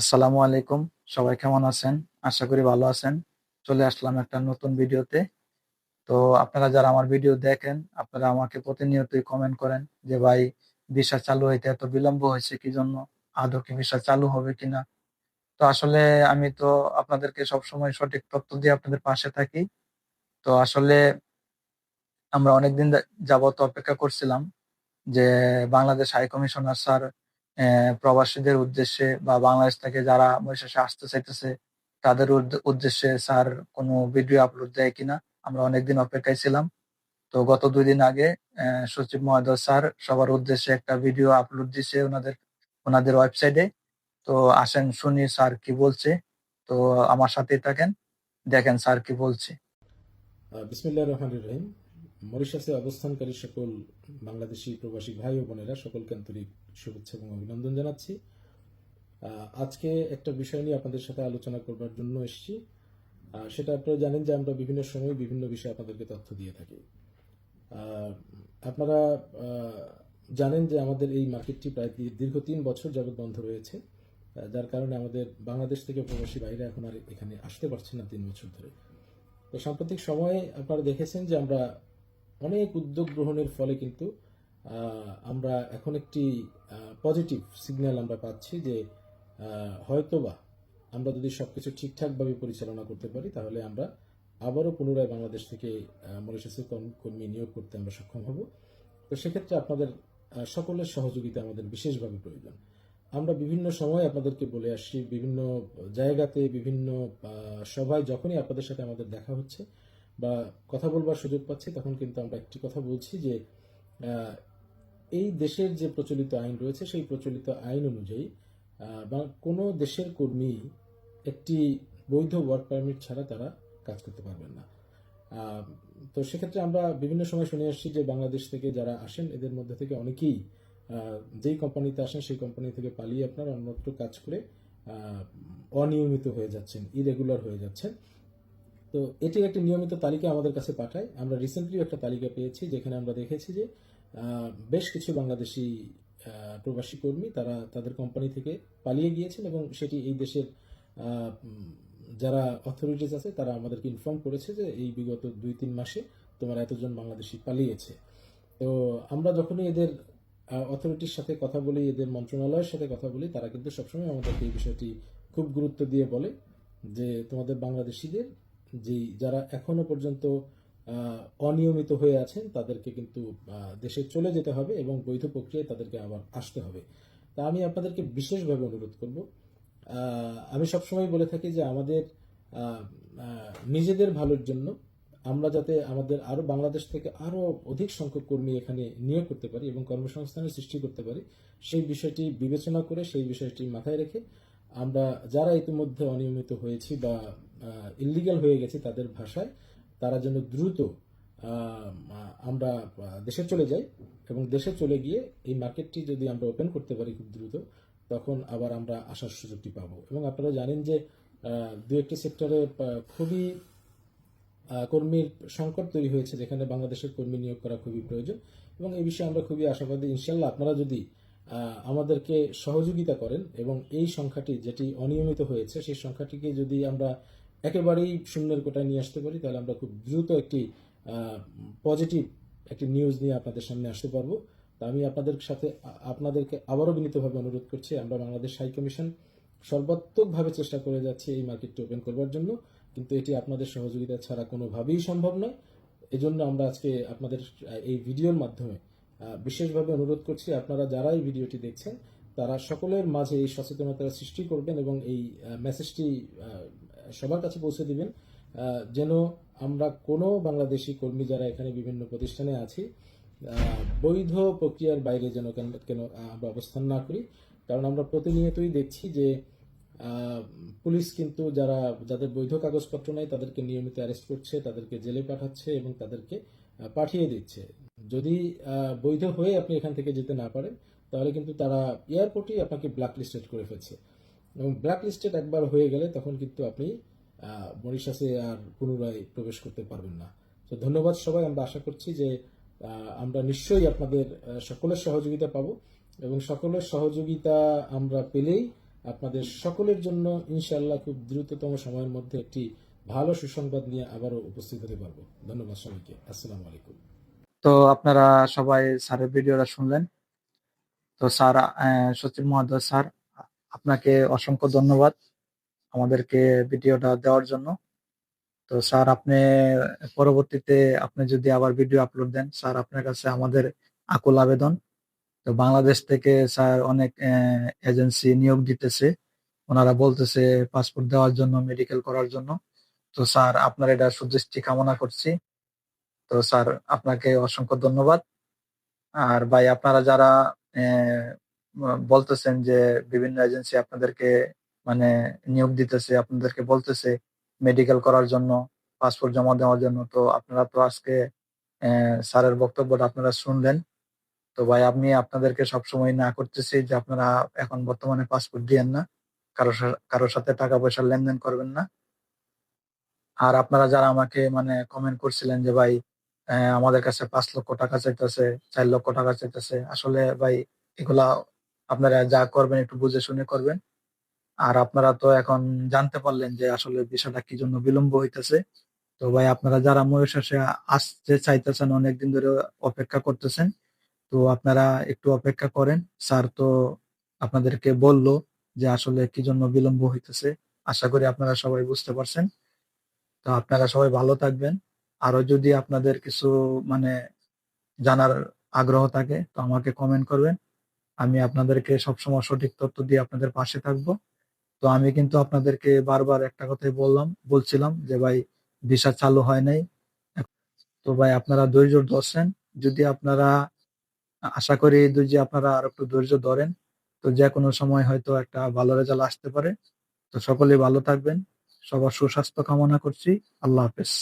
আসসালামু আলাইকুম। সবাই কেমন আছেন? আশা করি ভালো আছেন। চলে আসলাম একটা নতুন ভিডিওতে। তো আপনারা যারা আমার ভিডিও দেখেন, আপনারা আমাকে প্রতিনিয়তই কমেন্ট করেন যে, ভাই, ভিসা চালু হইতে এত বিলম্ব হয়েছে কি জন্য? আদৌ কি ভিসা চালু হবে কিনা তো আসলে আমি তো আপনাদেরকে সবসময় সঠিক তথ্য দিয়ে আপনাদের পাশে থাকি। তো আসলে আমরা অনেকদিন যাবত অপেক্ষা করছিলাম যে, বাংলাদেশ হাই কমিশনার স্যার প্রবাসীদের উদ্দেশ্যে বা বাংলাদেশ থেকে যারা মরিশাসে আসতে চাইতেছে, তাদের উদ্দেশ্যে স্যার কোনো ভিডিও আপলোড দেয় কিনা, আমরা অনেকদিন অপেক্ষায় ছিলাম। তো গত দুই দিন আগে সচিব মহোদয় স্যার সবার উদ্দেশ্যে একটা ভিডিও আপলোড দিছে ওনাদের ওনাদের ওয়েবসাইটে তো আসেন শুনি স্যার কি বলছে। তো আমার সাথেই থাকেন, দেখেন স্যার কি বলছে। রহিম। মরিশাসে অবস্থানকারী সকল বাংলাদেশি প্রবাসী ভাই ও বোনেরা সকলকে আন্তরিক শুভেচ্ছা এবং অভিনন্দন জানাচ্ছি। আজকে একটা বিষয় নিয়ে আপনাদের সাথে আলোচনা করবার জন্য এসেছি। সেটা আপনারা জানেন যে আমরা বিভিন্ন সময় বিভিন্ন বিষয়ে আপনাদেরকে তথ্য দিয়ে থাকি। আপনারা জানেন যে আমাদের এই মার্কেটটি প্রায় দীর্ঘ তিন বছর যাবত বন্ধ রয়েছে। যার কারণে আমাদের বাংলাদেশ থেকে প্রবাসী বাইরে এখন আর এখানে আসতে পারছে না তিন বছর ধরে। তো সাম্প্রতিক সময়ে আপনারা দেখেছেন যে আমরা অনেক উদ্যোগ গ্রহণের ফলে কিন্তু আমরা এখন একটি পজিটিভ সিগন্যাল আমরা পাচ্ছি যে হয়তোবা আমরা যদি সবকিছু ঠিকঠাকভাবে পরিচালনা করতে পারি, তাহলে আমরা আবারও পুনরায় বাংলাদেশ থেকে মরিশাসের কর্ম- কর্মী নিয়োগ করতে আমরা সক্ষম হব। তো সেক্ষেত্রে আপনাদের সকলের সহযোগিতা আমাদের বিশেষভাবে প্রয়োজন। আমরা বিভিন্ন সময় আপনাদেরকে বলে আসছি, বিভিন্ন জায়গাতে বিভিন্ন সভায় যখনই আপনাদের সাথে আমাদের দেখা হচ্ছে বা কথা বলবার সুযোগ পাচ্ছি, তখন কিন্তু আমরা একটি কথা বলছি যে এই দেশের যে প্রচলিত আইন রয়েছে, সেই প্রচলিত আইন অনুযায়ী বা কোনো দেশের কর্মী একটি বৈধ ওয়ার্ক পারমিট ছাড়া তারা কাজ করতে পারবেন না। তো সেক্ষেত্রে আমরা বিভিন্ন সময় শুনে আসছি যে, বাংলাদেশ থেকে যারা আসেন, এদের মধ্যে থেকে অনেকেই যেই কোম্পানিতে আসেন, সেই কোম্পানি থেকে পালিয়ে আপনার অন্যত্র কাজ করে অনিয়মিত হয়ে যাচ্ছেন ইরেগুলার হয়ে যাচ্ছেন। তো এটির একটি নিয়মিত তালিকা আমাদের কাছে পাঠায়। আমরা রিসেন্টলি একটা তালিকা পেয়েছি যেখানে আমরা দেখেছি যে বেশ কিছু বাংলাদেশি প্রবাসী কর্মী তারা তাদের কোম্পানি থেকে পালিয়ে গিয়েছেন এবং সেটি এই দেশের যারা অথরিটিস আছে তারা আমাদেরকে ইনফর্ম করেছে যে এই বিগত দুই তিন মাসে তোমার এতজন বাংলাদেশি পালিয়েছে। তো আমরা যখনই এদের অথরিটির সাথে কথা বলি, এদের মন্ত্রণালয়ের সাথে কথা বলি, তারা কিন্তু সবসময় আমাদেরকে এই বিষয়টি খুব গুরুত্ব দিয়ে বলে যে তোমাদের বাংলাদেশিদের যে যারা এখনও পর্যন্ত অনিয়মিত হয়ে আছেন, তাদেরকে কিন্তু দেশে চলে যেতে হবে এবং বৈধ প্রক্রিয়ায় তাদেরকে আবার আসতে হবে। তা আমি আপনাদেরকে বিশেষভাবে অনুরোধ করব আমি সবসময় বলে থাকি যে আমাদের নিজেদের ভালোর জন্য আমরা যাতে আমাদের আরও বাংলাদেশ থেকে আরও অধিক সংখ্যক কর্মী এখানে নিয়োগ করতে পারি এবং কর্মসংস্থানের সৃষ্টি করতে পারি, সেই বিষয়টি বিবেচনা করে, সেই বিষয়টি মাথায় রেখে আমরা যারা ইতিমধ্যে অনিয়মিত হয়েছি বা ইলিগাল হয়ে গেছি তাদের ভাষায়, তারা যেন দ্রুত আমরা দেশে চলে যাই এবং দেশে চলে গিয়ে এই মার্কেটটি যদি আমরা ওপেন করতে পারি খুব দ্রুত, তখন আবার আমরা আসার সুযোগটি পাবো। এবং আপনারা জানেন যে দু একটি সেক্টরে খুবই কর্মীর সংকট তৈরি হয়েছে যেখানে বাংলাদেশের কর্মী নিয়োগ করা খুবই প্রয়োজন এবং এই বিষয়ে আমরা খুবই আশাবাদী। ইনশাল্লাহ আপনারা যদি আমাদেরকে সহযোগিতা করেন এবং এই সংখ্যাটি যেটি অনিয়মিত হয়েছে, সেই সংখ্যাটিকে যদি আমরা একেবারেই শূন্যের কোটায় নিয়ে আসতে পারি, তাহলে আমরা খুব দ্রুত একটি পজিটিভ একটি নিউজ নিয়ে আপনাদের সামনে আসতে পারব। তা আমি আপনাদের সাথে, আপনাদেরকে আবারও বিনীতভাবে অনুরোধ করছি, আমরা বাংলাদেশ হাই কমিশন সর্বাত্মকভাবে চেষ্টা করে যাচ্ছি এই মার্কেটটি ওপেন করবার জন্য, কিন্তু এটি আপনাদের সহযোগিতা ছাড়া কোনোভাবেই সম্ভব নয়। এজন্য আমরা আজকে আপনাদের এই ভিডিওর মাধ্যমে বিশেষভাবে অনুরোধ করছি আপনারা যারা এই ভিডিওটি দেখছেন, তারা সকলের মাঝে এই সচেতনতা সৃষ্টি করবেন এবং এই মেসেজটি সবার কাছে পৌঁছে দিবেন যেন আমরা কোনো বাংলাদেশি কর্মী যারা এখানে বিভিন্ন প্রতিষ্ঠানে আছি বৈধ প্রক্রিয়ার বাইরে যেন কেন আমরা অবস্থান না করি। কারণ আমরা প্রতিনিয়তই দেখছি যে পুলিশ কিন্তু যারা, যাদের বৈধ কাগজপত্র নেই, তাদেরকে নিয়মিত অ্যারেস্ট করছে, তাদেরকে জেলে পাঠাচ্ছে এবং তাদেরকে পাঠিয়ে দিচ্ছে। যদি বৈধ হয়ে আপনি এখান থেকে যেতে না পারেন, তাহলে কিন্তু তারা এয়ারপোর্টেই আপনাকে ব্ল্যাক লিস্টেড করে ফেলছে। এবং ব্ল্যাক লিস্টেড একবার হয়ে গেলে তখন কিন্তু আপনি মরিশাসে আর পুনরায় প্রবেশ করতে পারবেন না। তো ধন্যবাদ সবাই, আমরা আশা করছি যে আমরা নিশ্চয়ই আপনাদের সকলের সহযোগিতা পাবো। এবং সকলের সহযোগিতা আমরা পেলেই আপনাদের সকলের জন্য ইনশাআল্লাহ খুব দ্রুততম সময়ের মধ্যে একটি ভালো সুসংবাদ নিয়ে আবারও উপস্থিত হতে পারব। ধন্যবাদ সবাইকে। আসসালামু আলাইকুম। তো আপনারা সবাই স্যারের ভিডিওটা শুনলেন। তো স্যার সচিব মহোদয় স্যার, আপনাকে অসংখ্য ধন্যবাদ আমাদেরকে ভিডিওটা দেওয়ার জন্য। তো স্যার, আপনি পরবর্তীতে আপনি যদি আবার ভিডিও আপলোড দেন, স্যার আপনার কাছে আমাদের আকুল আবেদন। তো বাংলাদেশ থেকে স্যার অনেক এজেন্সি নিয়োগ দিতেছে। ওনারা বলতেছে, পাসপোর্ট দেওয়ার জন্য, মেডিকেল করার জন্য। তো স্যার, আপনার এটা সুদৃষ্টি কামনা করছি। তো স্যার, আপনাকে অসংখ্য ধন্যবাদ। আর ভাই, আপনারা যারা বলতেছেন যে বিভিন্ন এজেন্সি আপনাদেরকে মানে নিয়োগ দিতেছে, আপনাদেরকে বলতেছে মেডিকেল করার জন্য, পাসপোর্ট জমা দেওয়ার জন্য, তো আপনারা তো আজকে স্যারের বক্তব্যটা আপনারা শুনলেন। তো ভাই, আমি আপনাদেরকে সবসময় না করতেছি যে আপনারা এখন বর্তমানে পাসপোর্ট দিয়েন না। কারোর সা- কারোর সাথে টাকা পয়সার লেনদেন করবেন না। আর আপনারা যারা আমাকে মানে কমেন্ট করছিলেন যে ভাই আমাদের কাছে পাঁচ লক্ষ টাকা চাইতেছে, চার লক্ষ টাকা চাইতেছে। আসলে ভাই, এগুলা আপনারা যা করবেন একটু বুঝে শুনে করবেন। আর আপনারা তো এখন জানতে পারলেন যে আসলে বিষয়টা কি জন্য বিলম্ব হইতেছে। তো ভাই, আপনারা যারা মরিশাসে আসতে চাইতেছেন, অনেকদিন ধরে অপেক্ষা করতেছেন, তো আপনারা একটু অপেক্ষা করেন। স্যার তো আপনাদেরকে বলল যে আসলে কি জন্য বিলম্ব হইতেছে। আশা করি আপনারা সবাই বুঝতে পারছেন। তো আপনারা সবাই ভালো থাকবেন। আরও যদি আপনাদের কিছু মানে জানার আগ্রহ থাকে, তো আমাকে কমেন্ট করবেন। আমি আপনাদেরকে সবসময় সঠিক তথ্য দিয়ে আপনাদের পাশে থাকব। তো আমি কিন্তু আপনাদেরকে বারবার একটা কথাই বললাম, বলছিলাম যে ভাই, ভিসা চালু হয় নাই। তো ভাই, আপনারা ধৈর্য ধরছেন। যদি আপনারা, আশা করি যে আপনারা আর একটু ধৈর্য ধরেন, তো যে কোনো সময় হয়তো একটা ভালো রেজাল্ট আসতে পারে। তো সকলেই ভালো থাকবেন। সবার সুস্বাস্থ্য কামনা করছি। আল্লাহ হাফেজ।